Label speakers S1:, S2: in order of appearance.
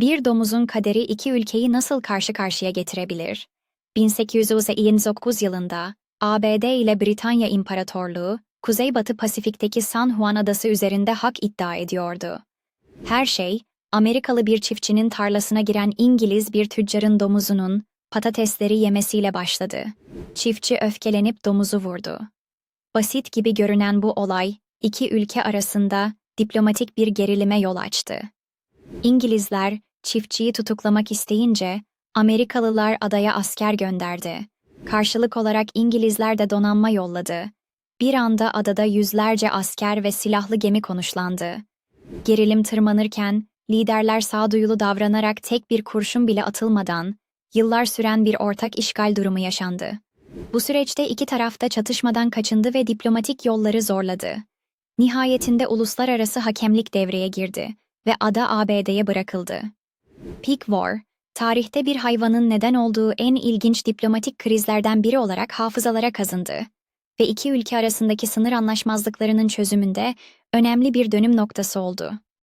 S1: Bir domuzun kaderi iki ülkeyi nasıl karşı karşıya getirebilir? 1829 yılında ABD ile Britanya İmparatorluğu, Kuzeybatı Pasifik'teki San Juan Adası üzerinde hak iddia ediyordu. Her şey, Amerikalı bir çiftçinin tarlasına giren İngiliz bir tüccarın domuzunun patatesleri yemesiyle başladı. Çiftçi öfkelenip domuzu vurdu. Basit gibi görünen bu olay, iki ülke arasında diplomatik bir gerilime yol açtı. İngilizler çiftçiyi tutuklamak isteyince Amerikalılar adaya asker gönderdi. Karşılık olarak İngilizler de donanma yolladı. Bir anda adada yüzlerce asker ve silahlı gemi konuşlandı. Gerilim tırmanırken liderler sağduyulu davranarak tek bir kurşun bile atılmadan yıllar süren bir ortak işgal durumu yaşandı. Bu süreçte iki taraf da çatışmadan kaçındı ve diplomatik yolları zorladı. Nihayetinde uluslararası hakemlik devreye girdi ve ada ABD'ye bırakıldı. Peak War, tarihte bir hayvanın neden olduğu en ilginç diplomatik krizlerden biri olarak hafızalara kazındı ve iki ülke arasındaki sınır anlaşmazlıklarının çözümünde önemli bir dönüm noktası oldu.